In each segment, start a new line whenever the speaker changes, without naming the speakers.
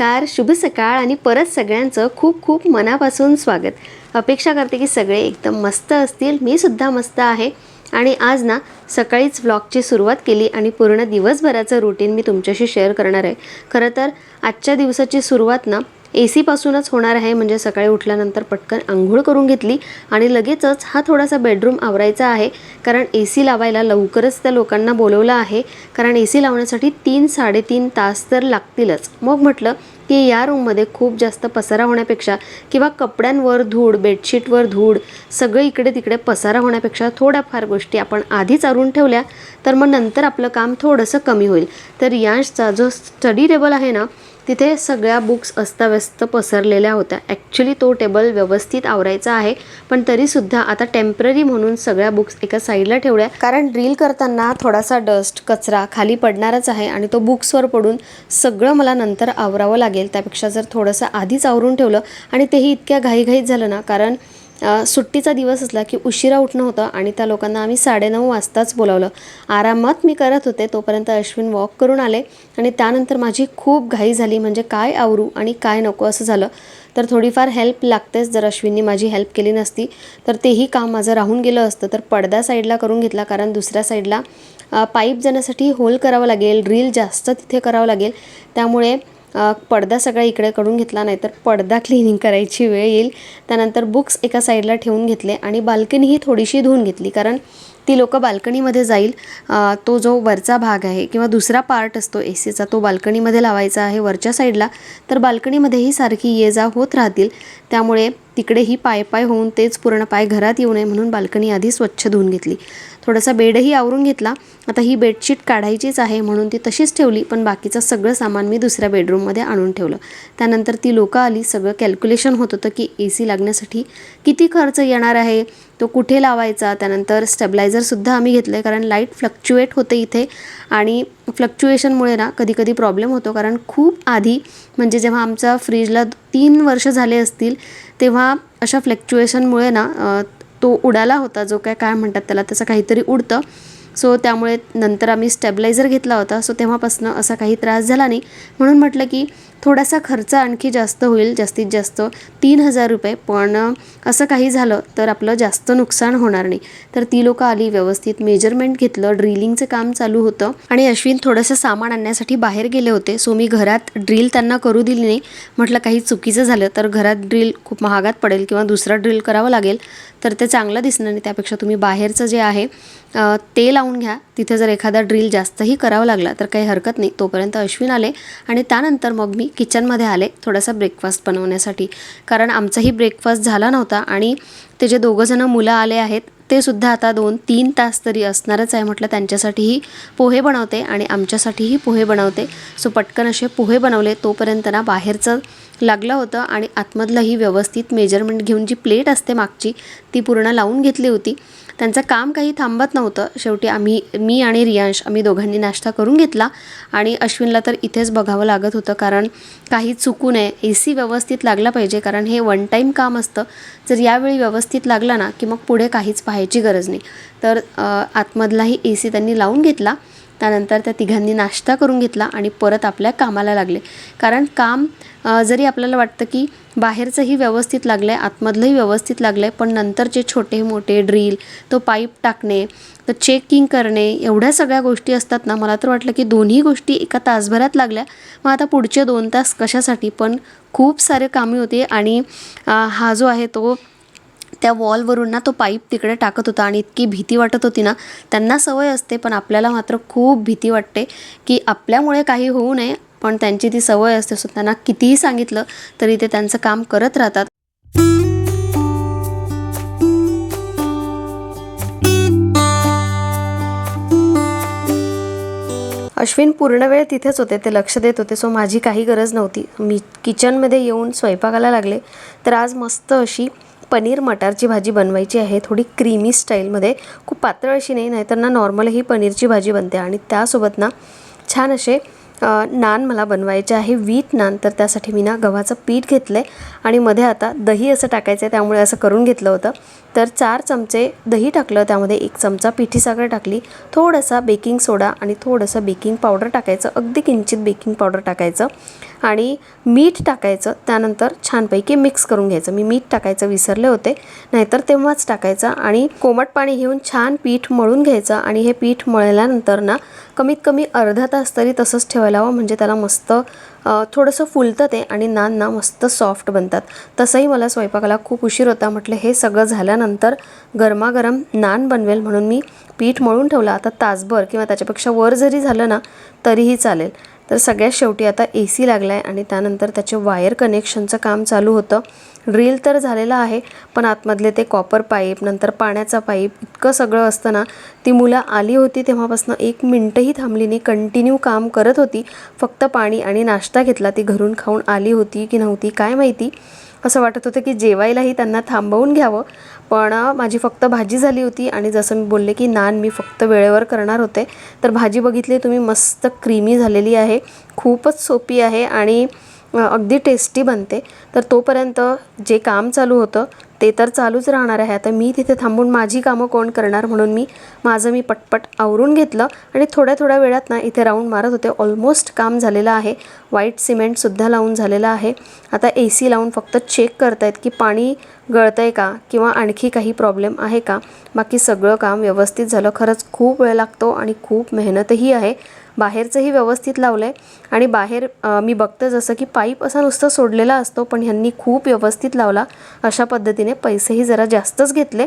नमस्कार शुभ सकाळ आणि परत सगळ्यांचं खूप खूप मनापासून स्वागत. अपेक्षा करते की सगळे एकदम मस्त असतील. मी सुद्धा मस्त आहे. आणि आज ना सकाळीच व्लॉगची सुरुवात केली आणि पूर्ण दिवसभराचं रुटीन मी तुमच्याशी शेअर करणार आहे. खरं तर आजच्या दिवसाची सुरुवात ना ए सीपासूनच होणार आहे. म्हणजे सकाळी उठल्यानंतर पटकन आंघोळ करून घेतली आणि लगेचच हा थोडासा बेडरूम आवरायचा आहे. कारण ए सी लावायला लवकरच त्या लोकांना बोलवलं आहे. कारण ए सी लावण्यासाठी तीन साडेतीन तास तर लागतीलच. मग म्हटलं की या रूममध्ये खूप जास्त पसारा होण्यापेक्षा किंवा कपड्यांवर धूळ बेडशीटवर धूळ सगळं इकडे तिकडे पसारा होण्यापेक्षा थोड्याफार गोष्टी आपण आधीच अरून ठेवल्या तर मग नंतर आपलं काम थोडंसं कमी होईल. तर यांशचा जो स्टडी टेबल आहे ना तिथे सगळ्या बुक्स अस्ताव्यस्त पसरलेल्या होत्या. ॲक्च्युली तो टेबल व्यवस्थित आवरायचा आहे पण तरीसुद्धा आता टेंपररी म्हणून सगळ्या बुक्स एका साईडला ठेवल्या. कारण ड्रिल करताना थोडासा डस्ट कचरा खाली पडणारच आहे आणि तो बुक्सवर पडून सगळं मला नंतर आवरावं लागेल. त्यापेक्षा जर थोडंसं आधीच आवरून ठेवलं आणि तेही इतक्या घाईघाईत झालं ना कारण सुट्टीचा दिवस असला की उशिरा उठणं होतं आणि त्या लोकांना आम्ही साडेनऊ वाजताच बोलावलं. आरामात मी करत होते तोपर्यंत अश्विन वॉक करून आले आणि त्यानंतर माझी खूप घाई झाली म्हणजे काय आवरू आणि काय नको असं झालं. तर थोडीफार हेल्प लागतेच जर अश्विननी माझी हेल्प केली नसती. तर तेही काम माझं राहून गेलं असतं. तर पडद्या साईडला करून घेतला कारण दुसऱ्या साईडला पाईप जाण्यासाठी होल करावं लागेल ड्रिल जास्त तिथे करावं लागेल. त्यामुळे पडदा सगळा इकडे काढून घेतला नाही तर पडदा क्लिनिंग करायची वेळ येईल. त्यानंतर बुक्स एका साईडला ठेवून घेतले आणि बाल्कनीही थोडीशी धुवून घेतली कारण ती लोक बाल्कनीमध्ये जाईल. तो जो वरचा भाग आहे किंवा दुसरा पार्ट असतो ए सीचा तो बाल्कनीमध्ये लावायचा आहे वरच्या साईडला तर बाल्कनीमध्येही सारखी ये जा होत राहतील. त्यामुळे तिकडेही पाय पाय होऊन तेच पूर्ण पाय घरात येऊ नये म्हणून बाल्कनी आधी स्वच्छ धुवून घेतली. थोडासा बेडही आवरून घेतला. आता ही बेडशीट काढायचीच आहे म्हणून ती तशीच ठेवली पण बाकीचं सगळं सामान मी दुसऱ्या बेडरूममध्ये आणून ठेवलं. त्यानंतर ती लोकं आली सगळं कॅल्क्युलेशन होत होतं की ए सी लागण्यासाठी किती खर्च येणार आहे तो कुठे लावायचा त्यानंतर स्टेबलायझरसुद्धा आम्ही घेतलं आहे कारण लाइट फ्लक्च्युएट होते इथे. आणि फ्लक्च्युएशनमुळे ना कधी कधी प्रॉब्लेम होतो कारण खूप आधी म्हणजे जेव्हा आमचा फ्रीजला तीन वर्ष झाले असतील तेव्हा अशा फ्लक्च्युएशनमुळे ना तो उडाला होता जो काय काय म्हणतात त्याला तसं काहीतरी उडतं. सो त्यामुळे नंतर आम्ही स्टेबलायझर घेतला होता. सो तेव्हापासून असा काही त्रास झाला नाही. म्हणून म्हटलं की थोडासा खर्च आणखी जास्त होईल जास्तीत जास्त तीन हजार रुपये. पण असं काही झालं तर आपलं जास्त नुकसान होणार नाही. तर ती लोकं आली व्यवस्थित मेजरमेंट घेतलं ड्रिलिंगचं काम चालू होतं. आणि अश्विन थोडंसं सामान आणण्यासाठी बाहेर गेले होते. सो मी घरात ड्रिल त्यांना करू दिली नाही. म्हटलं काही चुकीचं झालं तर घरात ड्रिल खूप महागात पडेल किंवा दुसरा ड्रिल करावं लागेल. तर ते चांगलं दिसणार नाही. त्यापेक्षा तुम्ही बाहेरचं जे आहे तेल लावून घ्या. तिथे जर एखादा ड्रिल जास्तही करावा लागला तर काही हरकत नाही. तोपर्यंत अश्विन आले आणि त्यानंतर मग मी किचनमध्ये आले थोडासा ब्रेकफास्ट बनवण्यासाठी. कारण आमचाही ब्रेकफास्ट झाला नव्हता आणि ते जे दोघंजणं मुलं आले आहेत ते सुद्धा आता दोन तीन तास तरी असणारच आहे म्हटलं त्यांच्यासाठीही पोहे बनवते आणि आमच्यासाठीही पोहे बनवते. सो पटकन असे पोहे बनवले तोपर्यंत ना बाहेरचं लागलं होतं आणि आतमधलंही व्यवस्थित मेजरमेंट घेऊन जी प्लेट असते मागची ती पूर्ण लावून घेतली होती. त्यांचं काम काही थांबत नव्हतं. शेवटी आम्ही मी आणि रियांश आम्ही दोघांनी नाश्ता करून घेतला. आणि अश्विनला तर इथेच बघावं लागत होतं कारण काही चुकू नये. ए सी व्यवस्थित लागला पाहिजे कारण हे वन टाईम काम असतं. जर यावेळी व्यवस्थित लागला ना की मग पुढे काहीच पाहायची गरज नाही. तर आतमधलाही ए सी त्यांनी लावून घेतला. त्यानंतर त्या तिघांनी नाश्ता करून घेतला आणि परत आपल्या कामाला लागले. कारण काम जरी आपल्याला वाटतं की बाहेरचंही व्यवस्थित लागलं आहे आतमधलंही व्यवस्थित लागलं आहे पण नंतरचे छोटे मोठे ड्रिल तो पाईप टाकणे तर चेकिंग करणे एवढ्या सगळ्या गोष्टी असतात ना मला तर वाटलं की दोन्ही गोष्टी एका तासभरात लागल्या. मग आता पुढचे दोन तास कशासाठी? पण खूप सारे कामे होते आणि हा जो आहे तो त्या वॉलवरून ना तो पाईप तिकडे टाकत होता आणि इतकी भीती वाटत होती ना त्यांना सवय असते पण आपल्याला मात्र खूप भीती वाटते की आपल्यामुळे काही होऊ नये पण त्यांची ती सवय असते. सो त्यांना कितीही सांगितलं तरी ते त्यांचं काम करत राहतात. अश्विन पूर्ण वेळ तिथेच होते ते लक्ष देत होते. सो माझी काही गरज नव्हती. मी किचनमध्ये येऊन स्वयंपाकाला लागले. तर आज मस्त अशी पनीर मटारची भाजी बनवायची आहे. थोडी क्रीमी स्टाईलमध्ये खूप पातळ अशी नाही नाहीतर ना नॉर्मल ही पनीरची भाजी बनते. आणि त्यासोबत ना छान असे नान मला बनवायचे आहे. वीट नान तर त्यासाठी मी ना गव्हाचं पीठ घेतलं आहे आणि मध्ये आता दही असं टाकायचं आहे त्यामुळे असं करून घेतलं होतं. तर चार चमचे दही टाकलं त्यामध्ये एक चमचा पिठी साखर टाकली थोडासा बेकिंग सोडा आणि थोडंसं बेकिंग पावडर टाकायचं अगदी किंचित बेकिंग पावडर टाकायचं आणि मीठ टाकायचं त्यानंतर छानपैकी मिक्स करून घ्यायचं. मी मीठ टाकायचं विसरले होते नाहीतर तेव्हाच टाकायचं आणि कोमट पाणी घेऊन छान पीठ मळून घ्यायचं आणि हे पीठ मळल्यानंतर ना कमीत कमी अर्धा तास तरी तसंच ठेवायला हवं म्हणजे त्याला मस्त थोडंसं फुलतं ते आणि नान ना मस्त सॉफ्ट बनतात. तसंही मला स्वयंपाकाला खूप उशीर होता. म्हटलं हे सगळं झाल्यानंतर गरमागरम नान बनवेल म्हणून मी पीठ मळून ठेवलं. आता तासभर किंवा त्याच्यापेक्षा वर जरी झालं ना तरीही चालेल. तर सगळ्यात शेवटी आता ए सी लागला आहे आणि त्यानंतर त्याचे वायर कनेक्शनचं काम चालू होतं. ड्रिल तर झालेलं आहे पण आतमधले ते कॉपर पाईप नंतर पाण्याचा पाईप इतकं सगळं असतं ना ती मुलं आली होती तेव्हापासून एक मिनटंही थांबली नाही कंटिन्यू काम करत होती. फक्त पाणी आणि नाश्ता घेतला ती घरून खाऊन आली होती की नव्हती काय माहिती? असं वाटत होतं की जेवायलाही त्यांना थांबवून घ्यावं. पण माझी फक्त भाजी झाली होती आणि जसं मी बोलले की नान मी फक्त वेळेवर करणार होते. तर भाजी बघितली तुम्ही मस्त क्रीमी झालेली आहे. खूपच सोपी आहे आणि अगदी टेस्टी बनते. तर तोपर्यंत जे काम चालू होतं ते तर चालूच राहणार आहे. आता मी तिथे थांबून माझी कामं कोण करणार म्हणून मी माझं मी पटपट आवरून घेतलं आणि थोड्या थोड्या वेळात ना इथे राऊंड मारत होते. ऑलमोस्ट काम झालेलं आहे. व्हाईट सिमेंटसुद्धा लावून झालेलं आहे. आता ए सी लावून फक्त चेक करतायत की पाणी गळतं आहे का किंवा आणखी काही प्रॉब्लेम आहे का? बाकी सगळं काम व्यवस्थित झालं. खरंच खूप वेळ लागतो आणि खूप मेहनतही आहे. बाहेरचंही व्यवस्थित लावलं आहे आणि बाहेर मी बघते जसं की पाईप असा नुसतं सोडलेला असतो पण ह्यांनी खूप व्यवस्थित लावला. अशा पद्धतीने पैसेही जरा जास्तच घेतले.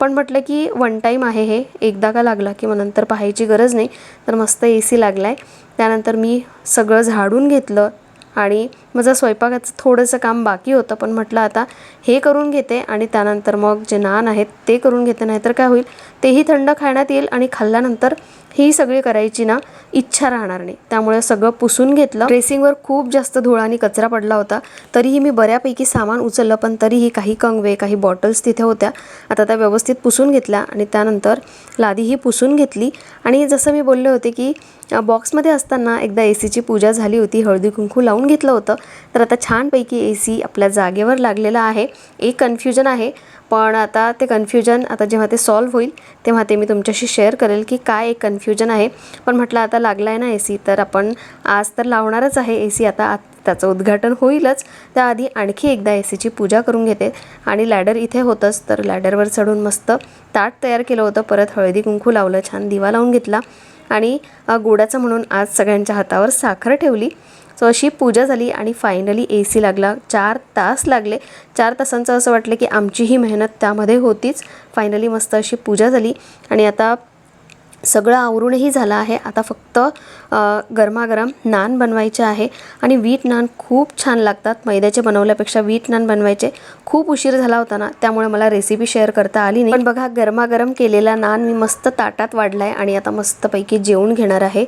पण म्हटलं की वन टाईम आहे हे. एकदा का लागला की मग नंतर पाहायची गरज नाही. तर मस्त ए सी लागला आहे त्यानंतर मी सगळं झाडून घेतलं. आणि माझं स्वयंपाकाचं थोडंसं काम बाकी होतं पण म्हटलं आता हे करून घेते आणि त्यानंतर मग जे नान आहेत ते करून घेते नाहीतर काय होईल? तेही थंड खाण्यात येईल आणि खाल्ल्यानंतर ही सगळी करायची ना इच्छा राहणार नाही. त्यामुळे सगळं पुसून घेतलं. ड्रेसिंगवर खूप जास्त धूळ आणि कचरा पडला होता. तरीही मी बऱ्यापैकी सामान उचललं पण तरीही काही कंगवे काही बॉटल्स तिथे होत्या. आता त्या व्यवस्थित पुसून घेतल्या आणि त्यानंतर लादीही पुसून घेतली. आणि जसं मी बोलले होते की बॉक्समध्ये असताना एकदा ए सीची पूजा झाली होती हळदी कुंकू लावून घेतलं होतं. तर आता छानपैकी ए सी आपल्या जागेवर लागलेला आहे. एक कन्फ्युजन आहे. पण आता ते कन्फ्युजन आता जेव्हा ते सॉल्व्ह होईल तेव्हा ते मी तुमच्याशी शेअर करेल की काय एक कन्फ्युजन आहे. पण म्हटलं आता लागला आहे ना ए सी तर आपण आज तर लावणारच आहे ए सी आता त्याचं उद्घाटन होईलच. त्याआधी आणखी एकदा ए सीची पूजा करून घेते. आणि लॅडर इथे होतंच तर लॅडरवर चढून मस्त ताट तयार केलं होतं. परत हळदी कुंकू लावलं छान दिवा लावून घेतला. आणि गोडाचं म्हणून आज सगळ्यांच्या हातावर साखर ठेवली. सो अशी पूजा झाली आणि फायनली ए सी लागला. चार तास लागले. चार तासांचं असं वाटलं की आमचीही मेहनत त्यामध्ये होतीच. फायनली मस्त अशी पूजा झाली. आणि आता सगळं आवरूनही झालं आहे. आता फक्त गरमागरम नान बनवायचे आहे. आणि वीट नान खूप छान लागतात. मैद्याचे बनवल्यापेक्षा वीट नान बनवायचे खूप उशीर झाला होता ना. त्यामुळे मला रेसिपी शेअर करता आली नाही. पण बघा गरमागरम केलेला नान मी मस्त ताटात वाढला आहे आणि आता मस्तपैकी जेवून घेणार आहे.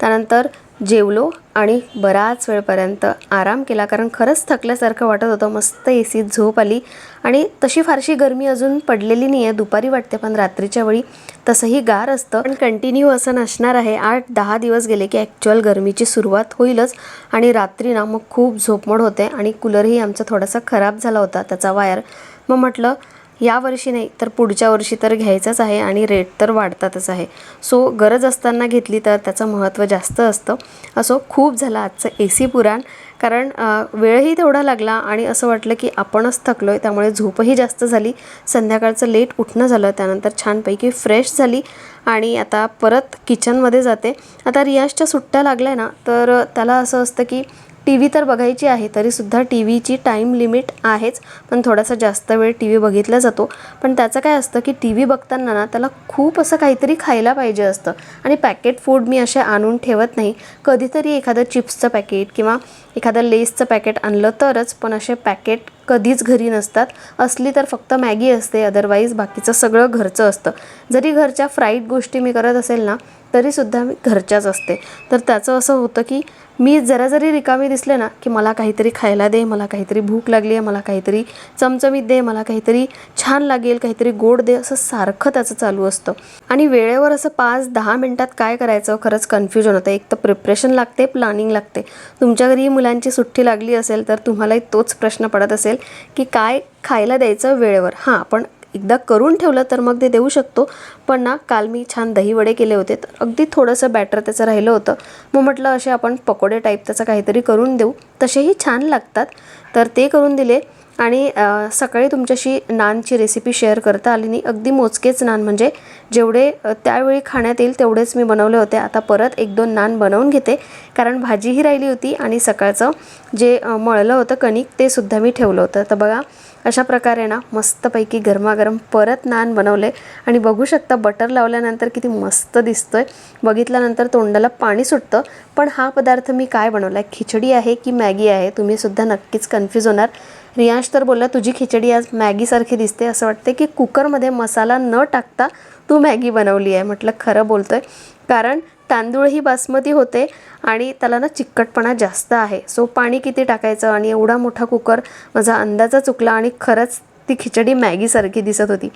त्यानंतर जेवलो आणि बराच वेळपर्यंत आराम केला. कारण खरंच थकल्यासारखं वाटत होतं. मस्त ए सीत झोप आली. आणि तशी फारशी गरमी अजून पडलेली नाही आहे दुपारी वाटते पण रात्रीच्या वेळी तसंही गार असतं. पण कंटिन्यू असं नसणार आहे. आठ दहा दिवस गेले की ॲक्च्युअल गरमीची सुरुवात होईलच. आणि रात्री ना मग खूप झोपमोड होते. आणि कूलरही आमचा थोडासा खराब झाला होता त्याचा वायर मग म्हटलं या वर्षी नाही तर पुढच्या वर्षी तर घ्यायचाच आहे आणि रेट तर वाढतातच आहे. सो गरज असताना घेतली तर त्याचं महत्त्व जास्त असतं. असो खूप झालं आजचं ए सी पुराण. कारण वेळही तेवढा लागला आणि असं वाटलं की आपणच थकलो आहे त्यामुळे झोपही जास्त झाली. संध्याकाळचं लेट उठणं झालं त्यानंतर छानपैकी फ्रेश झाली आणि आता परत किचनमध्ये जाते. आता रियाजच्या सुट्ट्या लागल्या ना तर त्याला असं असतं की टी व्ही तर बघायची आहे तरीसुद्धा टी व्हीची टाईम लिमिट आहेच. पण थोडासा जास्त वेळ टी व्ही बघितला जातो. पण त्याचं काय असतं की टी व्ही बघताना ना त्याला खूप असं काहीतरी खायला पाहिजे असतं. आणि पॅकेट फूड मी असे आणून ठेवत नाही. कधीतरी एखादं चिप्सचं पॅकेट किंवा एखादं लेसचं पॅकेट आणलं तरच पण असे पॅकेट कधीच घरी नसतात. असली तर फक्त मॅगी असते अदरवाईज बाकीचं सगळं घरचं असतं. जरी घरच्या फ्राईड गोष्टी मी करत असेल ना तरीसुद्धा मी घरच्याच असते. तर त्याचं असं होतं की मी जरा जरी रिकामी दिसले ना की मला काहीतरी खायला दे मला काहीतरी भूक लागली आहे मला काहीतरी चमचमीत दे मला काहीतरी छान लागेल काहीतरी गोड दे असं सारखं त्याचं चालू असतं. आणि वेळेवर असं पाच दहा मिनटात काय करायचं खरंच कन्फ्युजन होतं. एक तर प्रिपरेशन लागते प्लॅनिंग लागते. तुमच्या घरी मुलांची सुट्टी लागली असेल तर तुम्हालाही तोच प्रश्न पडत असेल. की काय खायला द्यायचं वेळेवर. हां पण एकदा करून ठेवलं तर मग ते देऊ शकतो. पण ना काल मी छान दही वडे केले होते तर अगदी थोडंसं बॅटर त्याचं राहिलं होतं. मग म्हटलं असे आपण पकोडे टाईप त्याचं काहीतरी करून देऊ. तसेही छान लागतात. तर ते करून दिले. आणि सकाळी तुमच्याशी नानची रेसिपी शेअर करता आली नाही. अगदी मोजकेच नान म्हणजे जेवढे त्यावेळी खाण्यात येईल तेवढेच मी बनवले होते. आता परत एक दोन नान बनवून घेते. कारण भाजीही राहिली होती आणि सकाळचं जे मळलं होतं कणिक ते सुद्धा मी ठेवलं होतं. तर बघा अशा प्रकारे ना मस्तपैकी गरमागरम परत नान बनवले. आणि बघू शकता बटर लावल्यानंतर किती मस्त दिसतोय. बघितल्यानंतर तोंडाला पाणी सुटतं. पण हा पदार्थ मी काय बनवला आहे खिचडी आहे की मॅगी आहे? तुम्हीसुद्धा नक्कीच कन्फ्यूज होणार. रियांश तर बोलला तुझी खिचडी आज मॅगीसारखी दिसते. असं वाटते की कुकरमध्ये मसाला न टाकता तू मॅगी बनवली आहे. म्हटलं खरं बोलतो आहे कारण तांदूळ ही बासमती होते आणि त्याला ना चिकटपणा जास्त आहे. सो पाणी किती टाकायचं आणि एवढा मोठा कुकर माझा अंदाजा चुकला आणि खरंच ती खिचडी मॅगीसारखी दिसत होती.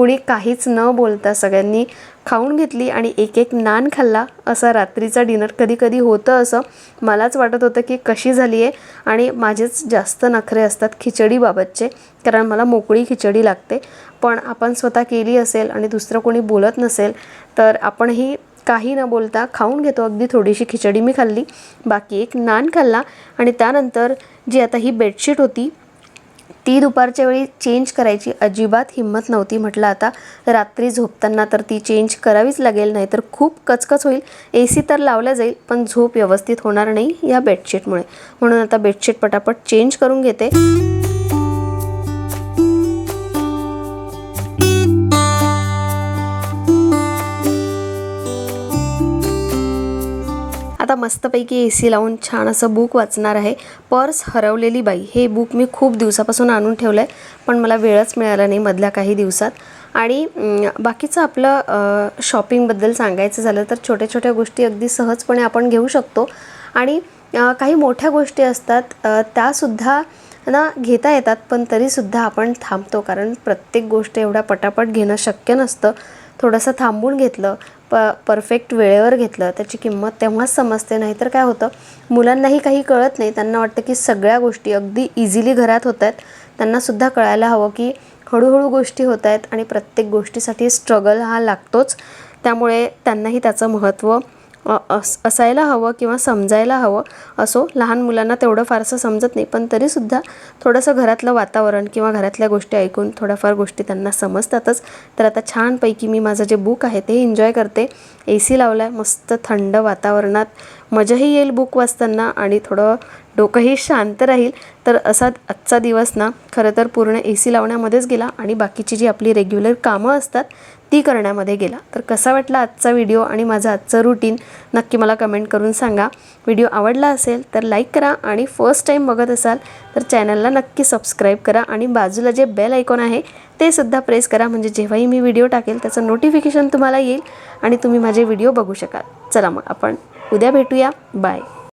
कुणी काहीच न बोलता सगळ्यांनी खाऊन घेतली आणि एक एक नान खाल्ला. असा रात्रीचा डिनर कधी कधी होतं असं मलाच वाटत होतं की कशी झाली आहे आणि माझेच जास्त नखरे असतात खिचडीबाबतचे कारण मला मोकळी खिचडी लागते. पण आपण स्वतः केली असेल आणि दुसरं कोणी बोलत नसेल तर आपणही काही न बोलता खाऊन घेतो. अगदी थोडीशी खिचडी मी खाल्ली. बाकी एक नान खाल्ला आणि त्यानंतर जी आता ही बेडशीट होती ती दुपारच्या वेळी चेंज करायची अजिबात हिंमत नव्हती. म्हटलं आता रात्री झोपताना तर ती चेंज करावीच लागेल नाही तर खूप कचकच होईल. ए सी तर लावला जाईल पण झोप व्यवस्थित होणार नाही या बेडशीटमुळे म्हणून आता बेडशीट पटापट चेंज करून घेते. आता मस्तपैकी ए सी लावून छान असं बुक वाचणार आहे. पर्स हरवलेली बाई. हे बुक मी खूप दिवसापासून आणून ठेवलं आहे पण मला वेळच मिळाला नाही मधल्या काही दिवसात. आणि बाकीचं आपलं शॉपिंगबद्दल सांगायचं झालं तर छोट्या छोट्या गोष्टी अगदी सहजपणे आपण घेऊ शकतो. आणि काही मोठ्या गोष्टी असतात त्यासुद्धा ना घेता येतात पण तरीसुद्धा आपण थांबतो. कारण प्रत्येक गोष्ट एवढ्या पटापट घेणं शक्य नसतं. थोडंसं थांबून घेतलं प परफेक्ट वेळेवर घेतलं. त्याची किंमत तेव्हाच समजते. नाही तर काय होतं? मुलांनाही काही कळत नाही. त्यांना वाटतं की सगळ्या गोष्टी अगदी इझिली घरात होत आहेत त्यांनासुद्धा कळायला हवं की हळूहळू गोष्टी होत आहेत आणि प्रत्येक गोष्टीसाठी स्ट्रगल हा लागतोच. त्यामुळे त्यांनाही त्याचं महत्त्व अस असायला हवं किंवा समजायला हवं असो लहान मुलांना तेवढं फारसं समजत नाही. पण तरीसुद्धा थोडंसं घरातलं वातावरण किंवा घरातल्या गोष्टी ऐकून थोड्याफार गोष्टी त्यांना समजतातच. तर आता छानपैकी मी माझं जे बुक आहे ते एन्जॉय करते. ए सी लावला आहे मस्त थंड वातावरणात. मजाही येईल बुक वाचताना आणि थोडं डोकंही शांत राहील. तर असा आजचा दिवस ना खरं तर पूर्ण ए सी लावण्यामध्येच गेला आणि बाकीची जी आपली रेग्युलर कामं असतात ती करण्यामध्ये गेला. तर कसा वाटला आजचा व्हिडिओ आणि माझं आजचं रुटीन नक्की मला कमेंट करून सांगा. व्हिडिओ आवडला असेल तर लाईक करा आणि फर्स्ट टाईम बघत असाल तर चॅनलला नक्की सबस्क्राईब करा आणि बाजूला जे बेल आयकॉन आहे ते सुद्धा प्रेस करा. म्हणजे जेव्हाही मी व्हिडिओ टाकेल त्याचं नोटिफिकेशन तुम्हाला येईल आणि तुम्ही माझे व्हिडिओ बघू शकाल. चला मग आपण उद्या भेटूया बाय